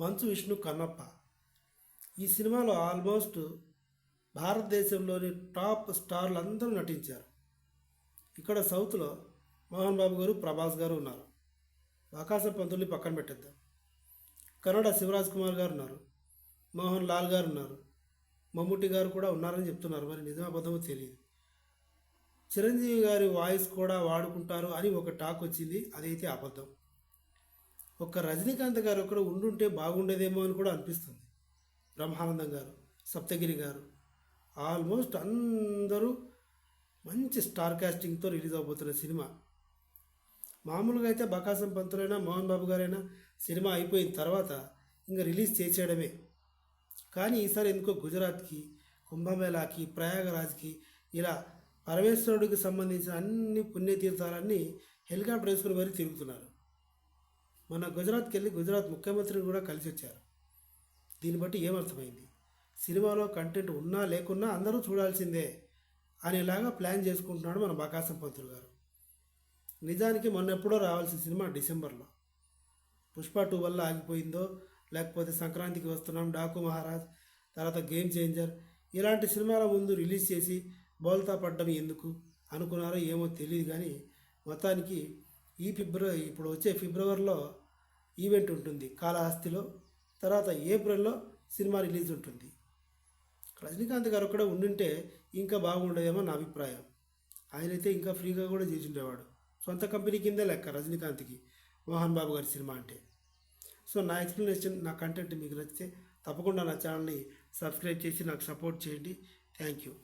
మంచు విష్ణు కన్నప్ప. ఈ సినిమాలో ఆల్మోస్ట్ భారతదేశంలోని టాప్ స్టార్లు అందరూ నటించారు. ఇక్కడ సౌత్లో మోహన్ బాబు గారు ప్రభాస్ గారు ఉన్నారు. ఆకాశ పంతుల్ని పక్కన పెట్టేద్దాం. కన్నడ శివరాజ్ కుమార్ గారు ఉన్నారు. మోహన్ లాల్ గారు ఉన్నారు. మమ్ముట్టి గారు కూడా ఉన్నారని చెప్తున్నారు. మరి నిజమా అబద్ధమో తెలియదు. చిరంజీవి గారి వాయిస్ కూడా వాడుకుంటారు అని ఒక టాక్ వచ్చింది. అదైతే అబద్ధం. ఒక్క రజనీకాంత్ గారు ఒకరు ఉండుంటే బాగుండేదేమో అని కూడా అనిపిస్తుంది. బ్రహ్మానందం గారు సప్తగిరి గారు ఆల్మోస్ట్ అందరూ మంచి స్టార్ కాస్టింగ్తో రిలీజ్ అవబోతున్న సినిమా. మామూలుగా అయితే బకాసం పంతులైనా మోహన్ బాబు గారైనా సినిమా అయిపోయిన తర్వాత ఇంకా రిలీజ్ చేసేయడమే. కానీ ఈసారి ఎందుకో గుజరాత్కి కుంభమేళాకి ప్రయాగరాజ్కి ఇలా పరమేశ్వరుడికి సంబంధించిన అన్ని పుణ్యతీర్థాలన్నీ హెలికాప్టర్ వేసుకుని మరీ తిరుగుతున్నారు. మన గుజరాత్కి వెళ్ళి గుజరాత్ ముఖ్యమంత్రిని కూడా కలిసి వచ్చారు దీన్ని బట్టి ఏమర్థమైంది? సినిమాలో కంటెంట్ ఉన్నా లేకున్నా అందరూ చూడాల్సిందే అనేలాగా ప్లాన్ చేసుకుంటున్నాడు మన బకాసం పంతులు గారు. నిజానికి మొన్న ఎప్పుడో రావాల్సిన సినిమా డిసెంబర్లో. పుష్ప టూ వల్ల ఆగిపోయిందో లేకపోతే సంక్రాంతికి వస్తున్నాం డాకు మహారాజ్ తర్వాత గేమ్ చేంజర్ ఇలాంటి సినిమాల ముందు రిలీజ్ చేసి బోల్తా పడ్డం ఎందుకు అనుకున్నారో ఏమో తెలియదు కానీ మొత్తానికి ఈ ఫిబ్రవరి ఇప్పుడు వచ్చే ఫిబ్రవరిలో ఈవెంట్ ఉంటుంది కాళహస్తిలో. తర్వాత ఏప్రిల్లో సినిమా రిలీజ్ ఉంటుంది. రజనీకాంత్ గారు కూడా ఉండింటే ఇంకా బాగుండేదేమో నా అభిప్రాయం. ఆయనైతే ఇంకా ఫ్రీగా కూడా చేసిండేవాడు. సొంత కంపెనీ కిందే లెక్క రజనీకాంత్కి మోహన్ బాబు గారి సినిమా అంటే. సో నా ఎక్స్ప్లెనేషన్ నా కంటెంట్ మీకు నచ్చితే తప్పకుండా నా ఛానల్ని సబ్స్క్రైబ్ చేసి నాకు సపోర్ట్ చేయండి. Thank you.